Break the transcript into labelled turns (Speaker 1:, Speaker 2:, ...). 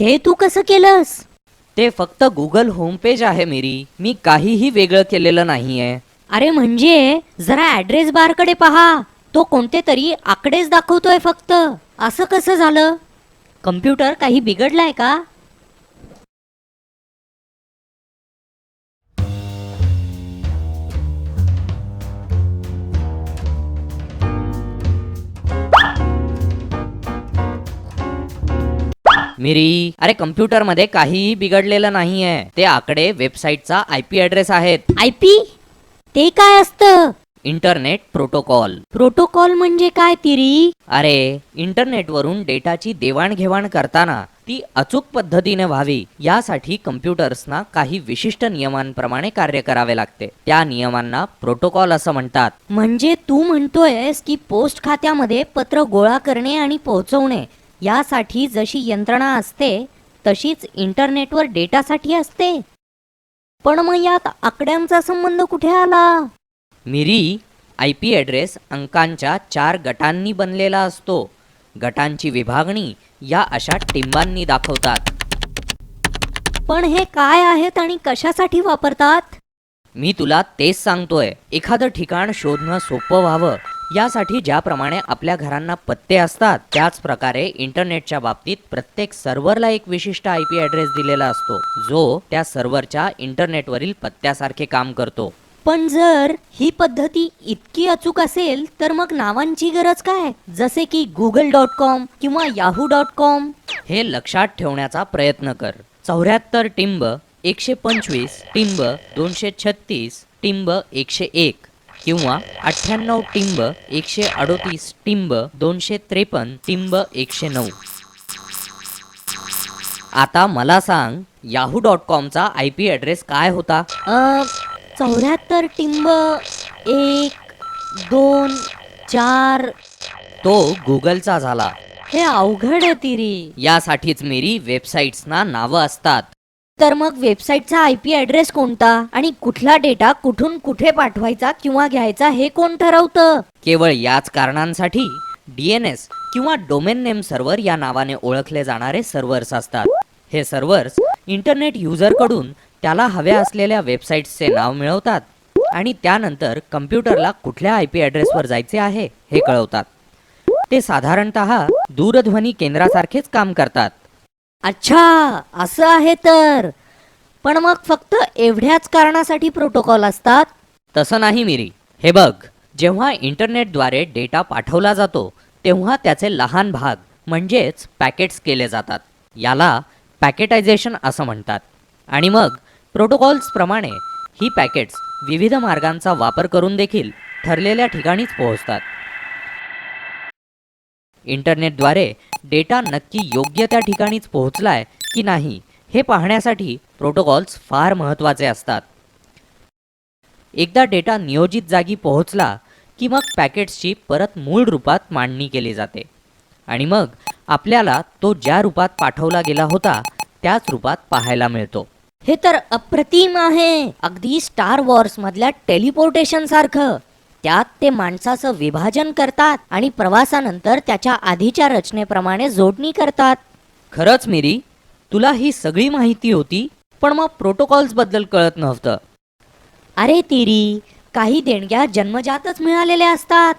Speaker 1: हे तू कसं केलंस?
Speaker 2: ते फक्त गुगल होमपेज आहे मेरी. मी काहीही वेगळं केलेलं नाहीये.
Speaker 1: अरे म्हणजे जरा ऍड्रेस बारकडे पहा. तो कोणते तरी आकडेच दाखवतोय फक्त. असं कसं झालं? कम्प्युटर काही बिघडलाय का?
Speaker 2: मिरी. अरे कम्प्युटरमध्ये काहीही बिघडलेलं नाहीये. ते आकडे वेबसाईटचा आय पी ॲड्रेस आहेत.
Speaker 1: I P? ते काय असतं?
Speaker 2: Internet protocol.
Speaker 1: प्रोटोकॉल म्हणजे काय तिरी?
Speaker 2: अरे इंटरनेटवरून डेटाची देवाणघेवाण करताना ती अचूक पद्धतीने व्हावी. यासाठी कम्प्युटर्सना काही विशिष्ट नियमांप्रमाणे कार्य करावे लागते. त्या नियमांना प्रोटोकॉल असं म्हणतात.
Speaker 1: म्हणजे तू म्हणतोयस की पोस्ट खात्यामध्ये पत्र गोळा करणे आणि पोहोचवणे. यासाठी जशी यंत्रणा असते तशीच इंटरनेटवर डेटासाठी असते. पण मग यात आकड्यांचा संबंध कुठे आला?
Speaker 2: मिरी आय पी ॲड्रेस अंकांच्या चार गटांनी बनलेला असतो. गटांची विभागणी या अशा टिंबांनी दाखवतात.
Speaker 1: पण हे काय आहेत आणि कशासाठी वापरतात?
Speaker 2: मी तुला तेच सांगतोय. एखादं ठिकाण शोधणं सोपं व्हावं. यासाठी ज्याप्रमाणे आपल्या घरांना पत्ते असतात त्याच प्रकारे इंटरनेटच्या बाबतीत प्रत्येक सर्व्हरला एक विशिष्ट आय पी ॲड्रेस दिलेला असतो जो त्या सर्व्हरच्या इंटरनेटवरील पत्त्यासारखे काम करतो.
Speaker 1: पण जर ही पद्धती इतकी अचूक असेल तर मग नावांची गरज काय? जसे की गुगल डॉट कॉम किंवा याहू डॉट कॉम?
Speaker 2: हे लक्षात ठेवण्याचा प्रयत्न कर. चौऱ्याहत्तर टिंब एकशे पंचवीस टिंब दोनशे छत्तीस टिंब एकशे एक. किंवा अठ्ठ्याण्णव टिंब एकशे अडोतीस टिंब दोनशे त्रेपन्न टिंब एकशे नऊ. आता मला सांग याहू डॉट कॉमचा आय पी ॲड्रेस काय होता?
Speaker 1: चौऱ्याहत्तर टिंब एक दोन चार.
Speaker 2: तो गुगलचा झाला.
Speaker 1: हे अवघड आहे तिरी.
Speaker 2: यासाठीच मेरी वेबसाईट्सना नावं असतात.
Speaker 1: तर मग वेबसाईटचा आय पी ॲड्रेस कोणता आणि कुठला डेटा कुठून कुठे पाठवायचा किंवा घ्यायचा हे कोण ठरवतं?
Speaker 2: केवळ याच कारणांसाठी डी एन एस किंवा डोमेन नेम सर्व्हर या नावाने ओळखले जाणारे सर्व्हर्स असतात. हे सर्व्हर्स इंटरनेट युजरकडून त्याला हव्या असलेल्या वेबसाईट्सचे नाव मिळवतात आणि त्यानंतर कम्प्युटरला कुठल्या आय पी ॲड्रेसवर जायचे आहे हे कळवतात. ते साधारणत दूरध्वनी केंद्रासारखेच काम करतात.
Speaker 1: अच्छा असं आहे तर. पण मग फक्त एवढ्याच कारणासाठी प्रोटोकॉल असतात?
Speaker 2: तसं नाही मिरी. हे बघ जेव्हा इंटरनेटद्वारे डेटा पाठवला जातो तेव्हा त्याचे लहान भाग म्हणजेच पॅकेट्स केले जातात. याला पॅकेटायझेशन असं म्हणतात. आणि मग प्रोटोकॉल्सप्रमाणे ही पॅकेट्स विविध मार्गांचा वापर करून देखील ठरलेल्या ठिकाणीच पोहोचतात. इंटरनेटद्वारे डेटा नक्की योग्य त्या ठिकाणीच पोहोचलाय की नाही हे पाहण्यासाठी प्रोटोकॉल्स फार महत्त्वाचे असतात. एकदा डेटा नियोजित जागी पोहोचला की मग पॅकेट्सची परत मूळ रूपात मांडणी केली जाते. आणि मग आपल्याला तो ज्या रूपात पाठवला गेला होता त्याच रूपात पाहायला मिळतो.
Speaker 1: हे तर अप्रतिम आहे! अगदी स्टार वॉर्स मधल्या टेलिपोर्टेशन सारखं त्यात ते माणसाचं विभाजन करतात आणि प्रवासानंतर त्याच्या आधीच्या रचनेप्रमाणे जोडणी करतात.
Speaker 2: खरंच मिरी तुला ही सगळी माहिती होती पण मग प्रोटोकॉल्सबद्दल कळत नव्हतं.
Speaker 1: अरे तिरी काही देणग्या जन्मजातच मिळालेल्या असतात.